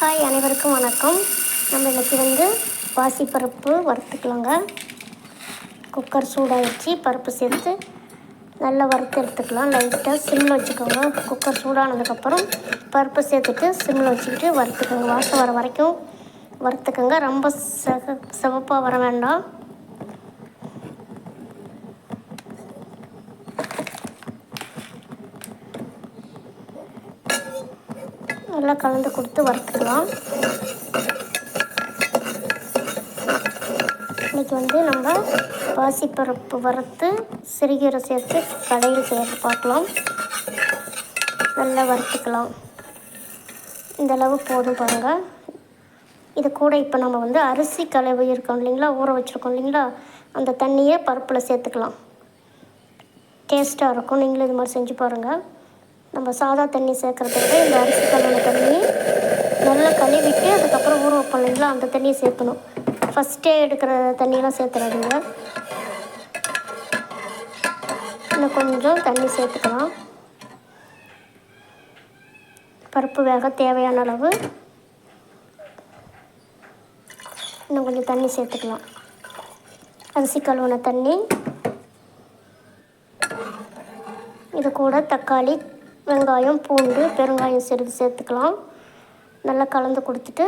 Hi அனைவருக்கும் வணக்கம். நம்ம இன்றைக்கி வந்து பாசிப்பருப்பு வறுத்துக்கலாங்க. குக்கர் சூடாகிடுச்சு பருப்பு சேர்த்து நல்லா வறுத்து எடுத்துக்கலாம். லைட்டாக சிம்மில் வச்சுக்கோங்க. குக்கர் சூடானதுக்கப்புறம் பருப்பு சேர்த்துட்டு சிம்மில் வச்சுக்கிட்டு வறுத்துக்கோங்க. வாசம் வர வரைக்கும் வறுத்துக்கோங்க. ரொம்ப செக சிவப்பாக வர வேண்டாம். நல்லா கலந்து கொடுத்து வறுத்துக்கலாம் இன்றைக்கி வந்து நம்ம பாசிப்பருப்பு வறுத்து சிறுகீரை சேர்த்து கடையில் சேர்த்து பார்க்கலாம். நல்லா வறுத்துக்கலாம். இந்த அளவு போதும் பாருங்கள் இது கூட இப்போ நம்ம வந்து அரிசி கலவை இருக்கோம் இல்லைங்களா? ஊற வச்சுருக்கோம் இல்லைங்களா? அந்த தண்ணியை பருப்பில் சேர்த்துக்கலாம். டேஸ்ட்டாக இருக்கும். நீங்களும் இது மாதிரி செஞ்சு பாருங்கள் நம்ம சாதா தண்ணி சேர்க்குறத விட இந்த அரிசி கழுவின தண்ணி நல்லா கழுவிட்டு அதுக்கப்புறம் ஊற வைப்போம். இல்லைங்களா? அந்த தண்ணியை சேர்க்கணும். ஃபஸ்ட்டே எடுக்கிற தண்ணியெலாம் சேர்த்துறாதுங்க. இன்னும் கொஞ்சம் தண்ணி சேர்த்துக்கலாம். பருப்பு வேக தேவையான அளவு. இன்னும் கொஞ்சம் தண்ணி சேர்த்துக்கலாம். அரிசி கழுவின தண்ணி. இது கூட தக்காளி வெங்காயம் பூண்டு பெருங்காயம் சிறிது சேர்த்துக்கலாம். நல்லா கலந்து கொடுத்துட்டு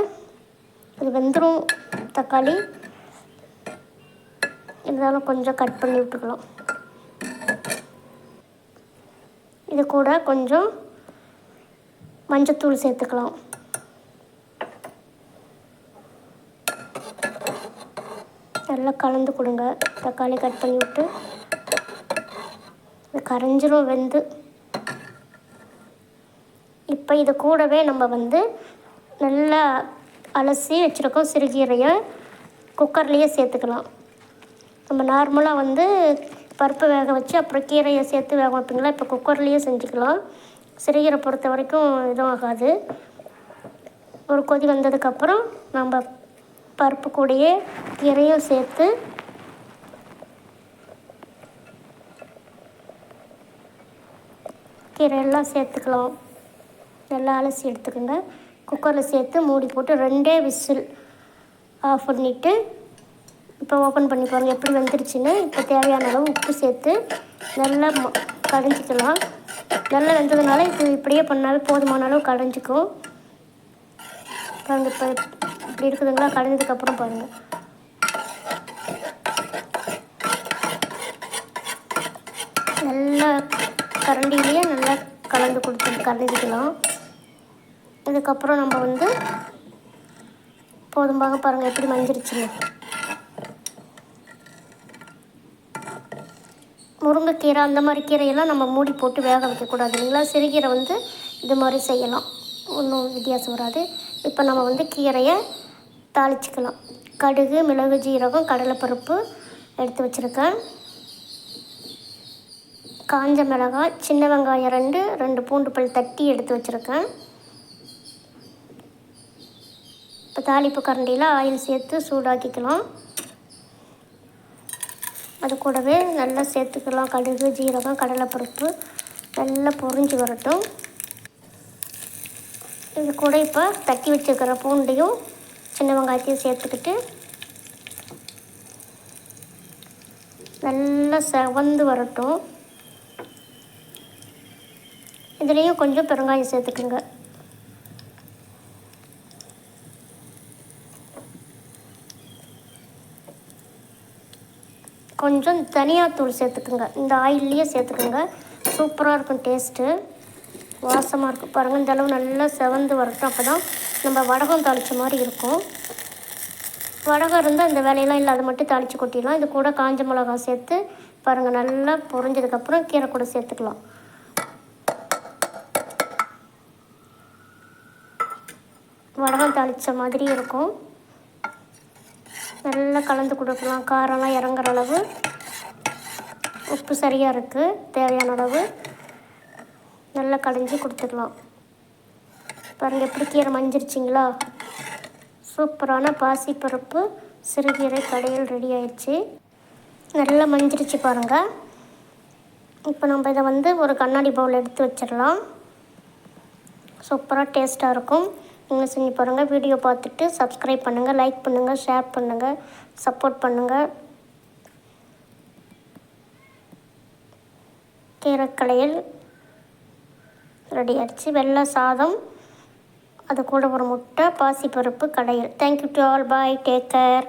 இது வெந்துடும் தக்காளி. இருந்தாலும் கொஞ்சம் கட் பண்ணி விட்டுக்கலாம். இது கூட கொஞ்சம் மஞ்சத்தூள் சேர்த்துக்கலாம். நல்லா கலந்து கொடுங்க. தக்காளி கட் பண்ணி விட்டு இது கரைஞ்சிரும் வெந்து இப்போ இது கூடவே நம்ம வந்து நல்லா அலசி வச்சுருக்கோம் சிறுகீரையை குக்கர்லேயே சேர்த்துக்கலாம். நம்ம நார்மலாக வந்து பருப்பு வேக வச்சு அப்புறம் கீரையை சேர்த்து வேக வைப்பீங்களா? இப்போ குக்கர்லேயே செஞ்சுக்கலாம். சிறுகீரை பொறுத்த வரைக்கும் எதுவும் ஆகாது ஒரு கொதி வந்ததுக்கப்புறம் நம்ம பருப்பு கூடயே கீரையும் சேர்த்து கீரையெல்லாம் சேர்த்துக்கலாம். நல்லா அலசி எடுத்துக்கோங்க. குக்கரில் சேர்த்து மூடி போட்டு ரெண்டே விசில் ஆஃப் பண்ணிவிட்டு இப்போ ஓப்பன் பண்ணி பாருங்கள் எப்படி வெந்துருச்சுன்னு. இப்போ தேவையான அளவு உப்பு சேர்த்து நல்லா கடைஞ்சிக்கலாம். நல்லா வெந்ததுனால இது இப்படியே பண்ணாலே போதுமான அளவு கடைஞ்சிக்கும். பாருங்கள் இப்போ இப்படி இருக்குதுங்களா? கடைஞ்சதுக்கப்புறம் பாருங்கள் நல்லா கரண்டிலேயே நல்லா கலந்து கொடுத்து கலந்துக்கலாம் இதுக்கப்புறம் நம்ம வந்து போதும்பாக பாருங்கள் எப்படி மஞ்சிருச்சுன்னு. முருங்கைக்கீரை அந்த மாதிரி கீரையெல்லாம் நம்ம மூடி போட்டு வேக வைக்கக்கூடாது. இல்லைங்களா? சிறுகீரை வந்து இது மாதிரி செய்யலாம். ஒன்றும் வித்தியாசம் வராது. இப்போ நம்ம வந்து கீரையை தாளிச்சிக்கலாம். கடுகு மிளகு ஜீரகம் கடலைப்பருப்பு எடுத்து வச்சுருக்கேன். காஞ்ச மிளகாய் சின்ன வெங்காயம் ரெண்டு ரெண்டு பூண்டு பல் தட்டி எடுத்து வச்சுருக்கேன். இப்போ தாளிப்பு கரண்டியில் ஆயில் சேர்த்து சூடாக்கிக்கலாம். அது கூடவே நல்லா சேர்த்துக்கலாம். கடுகு ஜீரகம் கடலைப்பருப்பு நல்லா பொறிஞ்சு வரட்டும். இது கூட இப்போ தட்டி வச்சுருக்கிற பூண்டையும் சின்ன வெங்காயத்தையும் சேர்த்துக்கிட்டு நல்லா செவந்து வரட்டும். இதுலேயும் கொஞ்சம் பெருங்காயம் சேர்த்துக்குங்க. கொஞ்சம் தனியாத்தூள் சேர்த்துக்குங்க. இந்த ஆயில்லையே சேர்த்துக்குங்க. சூப்பராக இருக்கும் டேஸ்ட்டு. வாசமாக இருக்கும் பாருங்கள் இந்த அளவு நல்லா செவந்து வரட்டும். அப்போ தான் நம்ம வடகம் தாளித்த மாதிரி இருக்கும். வடகம் இருந்தால் இந்த வேலையெல்லாம் இல்லை அதை மட்டும் தாளித்து கொட்டிடலாம். இது கூட காஞ்ச மிளகா சேர்த்து பாருங்கள் நல்லா பொரிஞ்சதுக்கப்புறம் கீரை கூட சேர்த்துக்கலாம். வடகம் தாளித்த மாதிரி இருக்கும். நல்லா கலந்து கொடுக்கலாம். காரம்லாம் இறங்குற அளவு. உப்பு சரியாக இருக்குது தேவையான அளவு. நல்லா கடைஞ்சி கொடுத்துக்கலாம். பாருங்கள் எப்படி கீரை மஞ்சிருச்சிங்களா? சூப்பரான பாசிப்பருப்பு சிறுகீரை கடையில் ரெடி ஆயிடுச்சு. நல்லா மஞ்சிருச்சு பாருங்கள் இப்போ நம்ம இதை வந்து ஒரு கண்ணாடி பவுல் எடுத்து வச்சிடலாம். சூப்பராக டேஸ்ட்டாக இருக்கும். நீங்கள் செஞ்சு பாருங்கள் வீடியோ பார்த்துட்டு சப்ஸ்கிரைப் பண்ணுங்கள் லைக் பண்ணுங்கள் ஷேர் பண்ணுங்கள் சப்போர்ட் பண்ணுங்கள் கீரைக்கலையில் ரெடி ஆயிடுச்சு வெள்ளை சாதம் அது கூட ஒரு முட்டை பாசிப்பருப்பு கடையில். Thank you to all bye take care